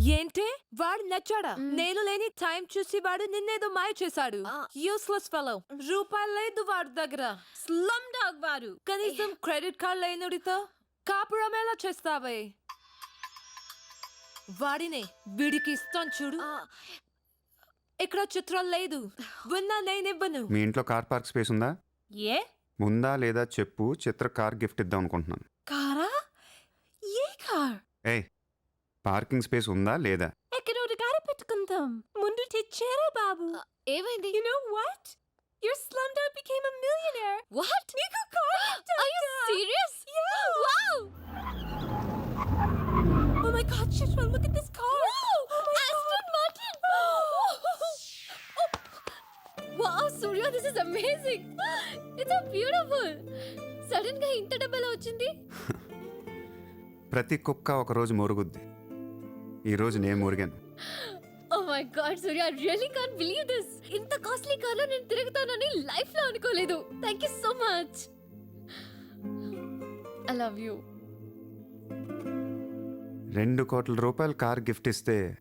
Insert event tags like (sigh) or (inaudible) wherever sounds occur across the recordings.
ఏంటి? వాడు నచ్చాడా? నేను లేని టైం చూసి వాడు నిన్నేదో మాయ చేశాడు. యూస్లెస్ ఫెలో రూపాయలు లేదు వాడి దగ్గర. స్లమ్ డాగ్ వారు కనీసం క్రెడిట్ కార్డ్ లేనుడితో కాపురం ఎలా చేస్తావే? వాడినే వీడికి ఇస్తాను చూడు. ఇక్కడ చిత్రం లేదు. విన్నా నేనివ్వను. మీ ఇంట్లో కార్ పార్క్ స్పేస్ ఉందా? ఏ? ఉందా లేదా చెప్పు. చిత్ర కార్ గిఫ్ట్ ఇద్దాం అనుకుంటున్నాను. కారా ఏ కార్ ఏ పార్కింగ్ స్పేస్ ఉందా లేదా ఎక్కడ ఒక కారు పెట్టుకుందాం ముందు తెచ్చారా బాబు ఏమైంది You know what? Your slumdog became a millionaire. What నీకు car Are you serious? Wow! Oh my god, Chitra, look at this car. Oh my Aston Martin! wow, Surya, this is amazing. It's so beautiful. సడన్గా ఇంత డబ్బులా వచ్చింది? (laughs) ప్రతి కుక్క ఒక రోజు మొరుగుద్ది. ఈరోజు నేను మురిగాను. ఓ my god Surya I really can't believe this ఇంత కాస్ట్లీ కార్లో నేను తిరుగుతానని లైఫ్లో అనుకోలేదు. Thank you so much I love you రెండు కోట్ల రూపాయలు కార్ గిఫ్ట్ ఇస్తే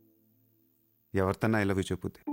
ఎవరితన్నా ఐ లవ్ యూ చెప్పుద్ది.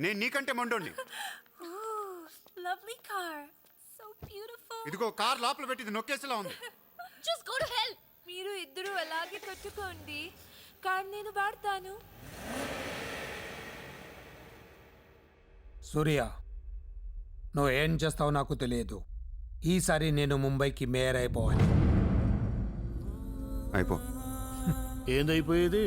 నేను నీకంటే మండోండి లవ్లీ కార్ సో బ్యూటిఫుల్ ఇదిగో కార్ లోపల పెట్టింది నొక్కేసేలా ఉంది. జస్ట్ గో టు హెల్ మీరు ఇద్దరు అలాగే పెట్టుకోండి. కానీ నేను వాడతాను. సూర్య నువ్వు ఏం చేస్తావో నాకు తెలియదు. ఈసారి నేను ముంబైకి మేయర్ అయిపోవాలి. అయిపో. ఏందైపోయేది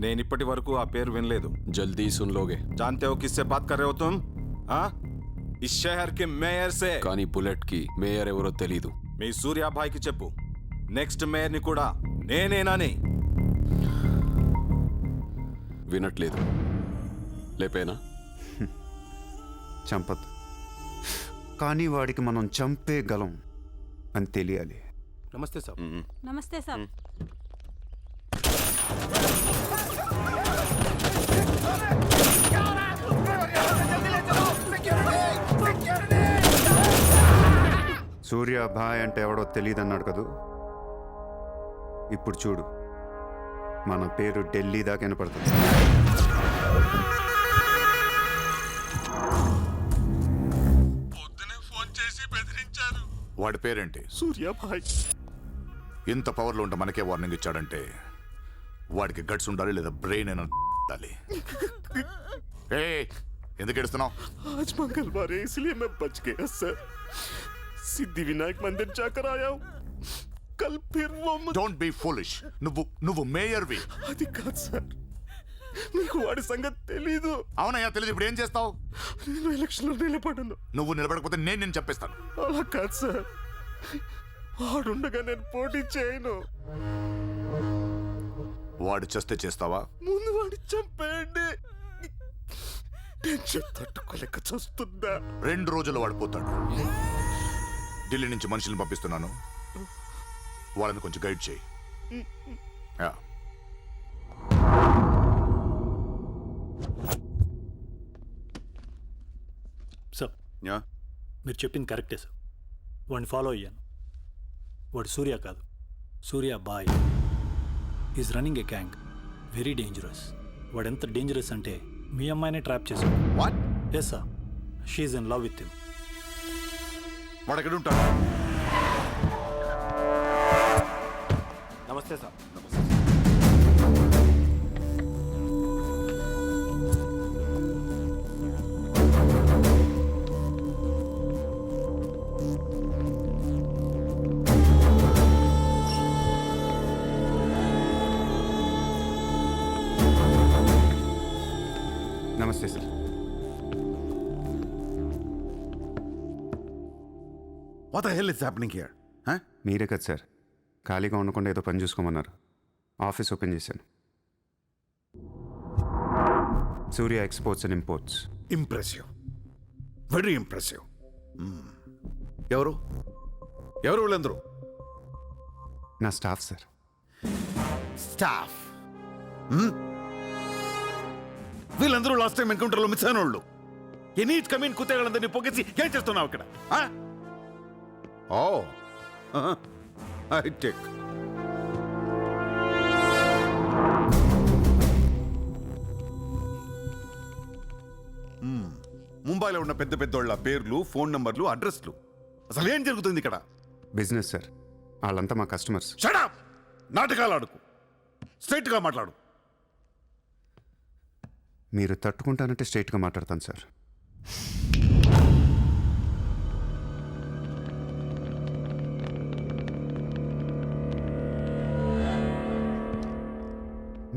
నేను ఇప్పటి వరకు ఆ పేరు వినలేదు జల్దీ సున్లోగే जानते हो किससे बात कर रहे हो तुम हाँ इस शहर के మేయర్ से కానీ బుల్లెట్ కి మేయర్ ఎవరో తెలీదు మీ సూర్యాభాయ్కి చెప్పు నెక్స్ట్ మేయర్ని కూడా నేనేనని వినట్లేదు లేపేనా చంపద్దు కానీ వాడికి మనం చంపేయగలం అని తెలియాలి నమస్తే సార్ నమస్తే సార్ సూర్య భాయ్ అంటే ఎవడో తెలియదు అన్నాడు కదూ ఇప్పుడు చూడు మన పేరు ఢిల్లీ దాకా వినపడుతుంది వాడి పేరేంటి సూర్యాభాయ్ ఇంత పవర్లో ఉంటే మనకే వార్నింగ్ ఇచ్చాడంటే వాడికి గట్స్ ఉండాలి లేదా బ్రెయిన్ అయినా ఉండాలి (laughs) ఏ ఎందుకు ఏడుస్తున్నావు आज मंगलवार है इसलिए मैं बच गया सर సిద్ధి వినాయక్ మందిర్ జాకర్ రాయావు. కల్ ఫిర్ డోంట్ బి ఫులిష్ నువ్వు నువ్వు మేయర్వి. అది కాదు సార్. నీకు వాడి సంగతి తెలీదు. అవునయ్యా తెలియదు ఇప్పుడు ఏం చేస్తావు? నేను ఎలక్షన్లో నిలబడను. నువ్వు నిలబడకపోతే నేను నేను చెప్పేస్తాను అలా కాదు సార్. వాడుండగా నేను పోటీ చేయను. వాడు చేస్తే చేస్తావా? ముందు వాడి చంపేయండి. నేను తట్టుకోలేక చూస్తుందా? రెండు రోజులు వాడిపోతాడు ఢిల్లీ నుంచి మనుషుల్ని పంపిస్తున్నాను. వాళ్ళని కొంచెం గైడ్ చేయి. యా. సార్. యా. మీరు చెప్పింది కరెక్టే సార్. వాడిని ఫాలో అయ్యాను. వాడు సూర్య కాదు. Surya bhai. Is running a gang very dangerous వాడు ఎంత డేంజరస్ అంటే మీ అమ్మాయినే ట్రాప్ చేశాడు. What yes sir she's in love with him వాడు ఎక్కడ ఉంటాడు? నమస్తే సార్. నమస్తే sir. What the hell is happening here మీరే కదా సార్. ఖాళీగా ఉండకుండా ఏదో పని చూసుకోమన్నారు. ఆఫీస్ ఓపెన్ చేశాను. Surya exports and imports. Impressive very impressive Hmm. ఎవరు? ఎవరు వీళ్ళందరూ? నా స్టాఫ్ సార్. స్టాఫ్ వీళ్ళందరూ లాస్ట్ టైం ఎన్కౌంటర్లో మిస్ అయిన వాళ్ళు ఎనీ కమీన్ కుత్తేగాళ్ళందరినీ పొగేసి ఏం చేస్తున్నావు ఇక్కడ ఓ ఐ టేక్ ముంబైలో ఉన్న పెద్ద పెద్దోళ్ళ పేర్లు ఫోన్ నంబర్లు అడ్రస్లు. అసలు ఏం జరుగుతుంది ఇక్కడ? బిజినెస్ సార్ వాళ్ళంతా మా కస్టమర్స్ షడప్ నాటకాలు ఆడుకు. స్ట్రైట్గా మాట్లాడు. మీరు తట్టుకుంటానంటే స్ట్రైట్గా మాట్లాడతాను సార్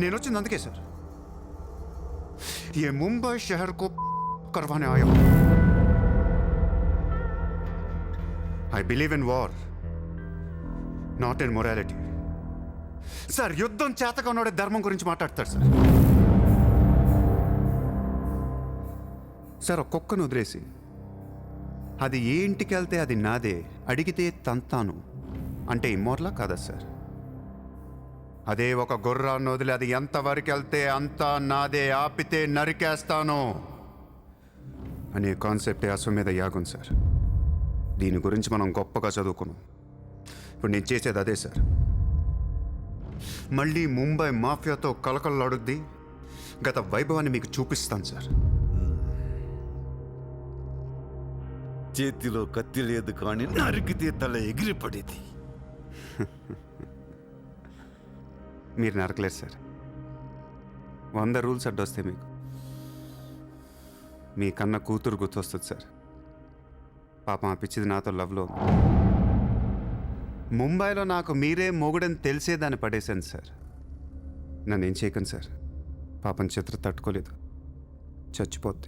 నేను వచ్చింది అందుకే సార్ ये मुंबई शहर को करवाने आया हूं I believe in war not in morality sir యుద్ధం చేతగా ఉన్నాడే ధర్మం గురించి మాట్లాడతాడు సార్ సార్ ఒక కుక్కను వదిలేసి అది ఏ ఇంటికి వెళ్తే అది నాదే అడిగితే తంతాను అంటే ఇమ్మోర్లా కాదా సార్ అదే ఒక గుర్రాన్ని వదిలి అది ఎంతవరకు వెళ్తే అంతా నాదే ఆపితే నరికేస్తాను అనే కాన్సెప్టే అశ్వమేధ యాగం సార్. దీని గురించి మనం గొప్పగా చదువుకున్నాం. ఇప్పుడు నేను చేసేది అదే సార్. మళ్ళీ ముంబై మాఫియాతో కలకలలాడుద్ది గత వైభవాన్ని మీకు చూపిస్తాను సార్. చేతిలో కత్తి లేదు కానీ నరికితే తల ఎగిరిపడేది. (laughs) మీరు నరకలేదు సార్. వంద రూల్స్ అడ్డొస్తాయి మీకు. మీ కన్న కూతురు గుర్తొస్తుంది సార్. పాపం ఆ పిచ్చిది నాతో లవ్లో ముంబైలో నాకు మీరే మొగుడని తెలిసేదాన్ని పడేశాను సార్. నన్ను ఏం చేయకండి సార్. పాపం చిత్ర తట్టుకోలేదు. చచ్చిపోద్ది.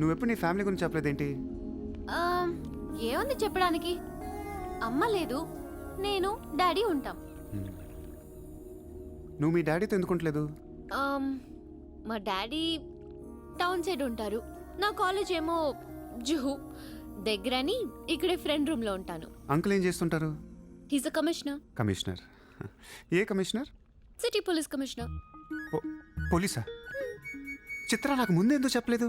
నువ్వెప్పుడు నీ ఫ్యామిలీ గురించి చెప్పలేదేంటి? ఏముంది చెప్పడానికి? అమ్మ లేదు నేను డాడీ ఉంటాం. నువ్వు మీ డాడీతో ఎందుకుంటలేదు? మా డాడీ టౌన్ సైడ్ ఉంటారు. నా కాలేజ్ ఏమో జుహు. దగ్గరని ఇక్కడే ఫ్రెండ్ రూమ్లో ఉంటాను. అంకుల్ ఏం చేస్తుంటారు? He's a commissioner commissioner. A commissioner? City police commissioner పోలీసా? చిత్ర నాకు ముందే ఎందుకు చెప్పలేదు?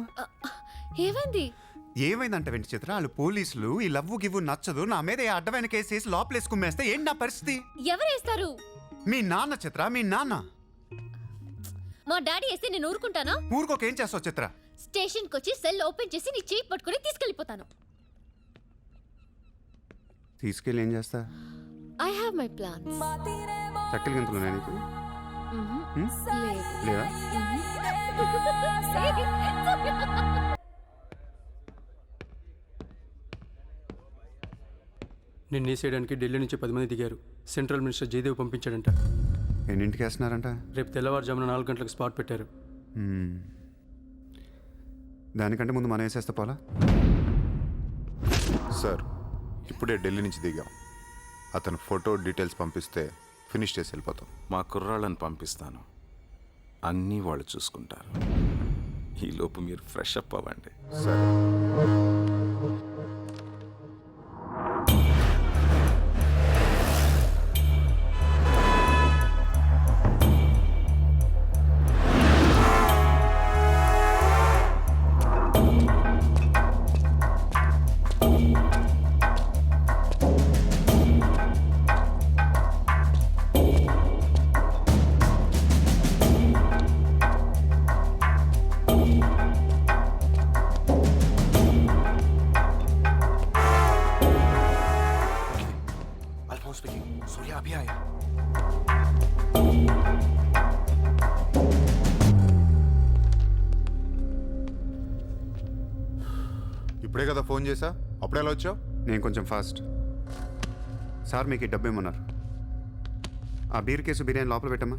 ఏమైంది? ఏమైందంట వెంట చిత్ర వాళ్ళు పోలీసులు ఈ లవ్వు గివ్వు నచ్చదు. నా మీద అడ్డమైన కేసు వేసి లోపలేసి కుమ్మేస్తే ఏంటి నా పరిస్థితి? ఎవరేస్తారు? మీ నాన్న చిత్ర మీ నాన్న. మా డాడీ వేస్తే నేను ఊరుకుంటానా? ఊరికొక ఏం చేస్తావు చిత్ర? స్టేషన్కి వచ్చి సెల్ ఓపెన్ చేసి నీ చేయి పట్టుకొని తీసుకెళ్ళిపోతాను. తీసుకెళ్ళి ఏం చేస్తా? ఐ హావ్ మై ప్లాన్స్ చక్కలు గంతులు నీకు? హ్మ్? (laughs) నిన్ను వేసేయడానికి ఢిల్లీ నుంచి పది మంది దిగారు. సెంట్రల్ మినిస్టర్ జయదేవ్ పంపించాడంట. ఎన్నింటికి వేస్తున్నారంట రేపు తెల్లవారుజామున నాలుగు గంటలకు స్పాట్ పెట్టారు. దానికంటే ముందు మనం వేసేస్తే పోలా? సార్ ఇప్పుడే ఢిల్లీ నుంచి దిగాం. అతను ఫోటో డీటెయిల్స్ పంపిస్తే ఫినిష్ చేసి వెళ్ళిపోతాం. మా కుర్రాళ్ళని పంపిస్తాను. అన్నీ వాళ్ళు చూసుకుంటారు. ఈలోపు మీరు ఫ్రెష్ అప్ అవ్వండి. సరే. ఇప్పుడే కదా ఫోన్ చేసా అప్పుడే ఎలా వచ్చావు? నేను కొంచెం ఫాస్ట్. సార్ మీకు ఈ డబ్బు ఇమ్మన్నారు. ఆ బీర్ కేసు బిర్యానీ లోపల పెట్టమ్మా.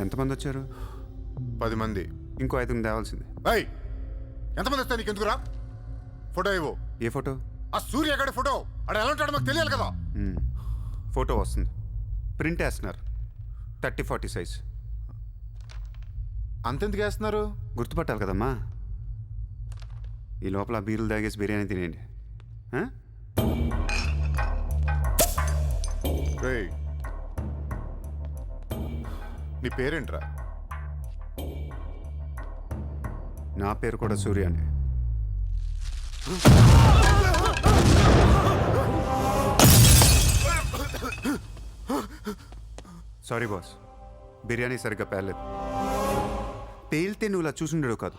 ఎంతమంది వచ్చారు? పది మంది. ఇంకో ఐదుగురు తేవాల్సింది. అయ్ ఎంతమంది వస్తాయి నీకు ఎందుకురా? ఫోటో ఇవ్వు. ఏ ఫోటో? ఆ సూర్య గడి ఫోటో. అక్కడ ఎలా ఉంటాడో మాకు తెలియాలి కదా. ఫోటో వస్తుంది. ప్రింట్ వేస్తున్నారు. Thirty forty size. అంతెందుకు వేస్తున్నారు? గుర్తుపట్టాలి కదమ్మా. ఈ లోపల బీరులు తాగేసి బిర్యానీ తినేయండి? రేయ్. నీ పేరేంట్రా? నా పేరు కూడా సూర్య అండి. Sorry boss. బిర్యానీ సరిగ్గా పేర్లేదు పేలితే నువ్వు ఇలా చూసుండడు కాదు.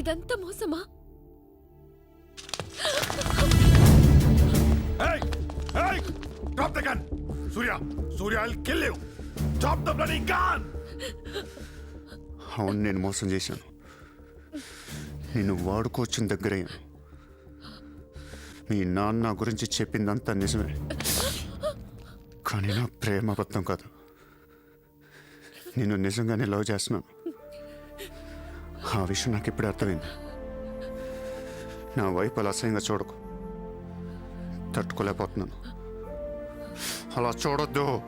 ఇదంతా మోసమా Hey! Hey! Drop the gun! Surya! Surya, I'll kill you! Drop the bloody gun! అవును నేను మోసం చేశాను నిన్ను వాడుకోవచ్చిన దగ్గరయ్యాను మీ నాన్న నా గురించి చెప్పిందంతా నిజమే కానీ నా ప్రేమ అబద్ధం కాదు నిన్ను నిజంగానే లవ్ చేస్తున్నాను ఆ విషయం నాకు ఇప్పుడు అర్థమైంది. నా వైపు అలా అసహ్యంగా చూడకు. తట్టుకోలేకపోతున్నాను. అలా చూడొద్దు.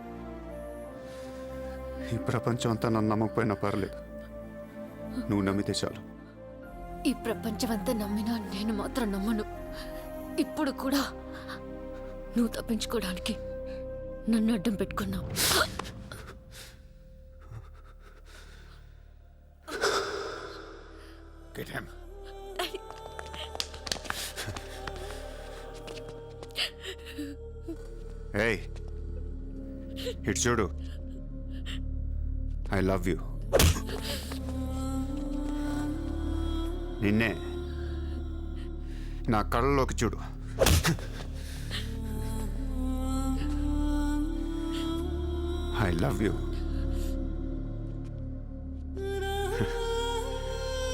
ఈ ప్రపంచం అంతా నన్ను నమ్మకపోయినా పర్లేదు. నువ్వు నమ్మితే చాలు. ఈ ప్రపంచం అంతా నమ్మినా నేను మాత్రం నమ్మను. ఇప్పుడు కూడా నువ్వు తప్పించుకోవడానికి నన్ను అడ్డం పెట్టుకున్నావు. Get him. ఏయ్ ఇటు చూడు ఐ లవ్ యూ నిన్నే నా కళ్ళలోకి చూడు ఐ లవ్ యూ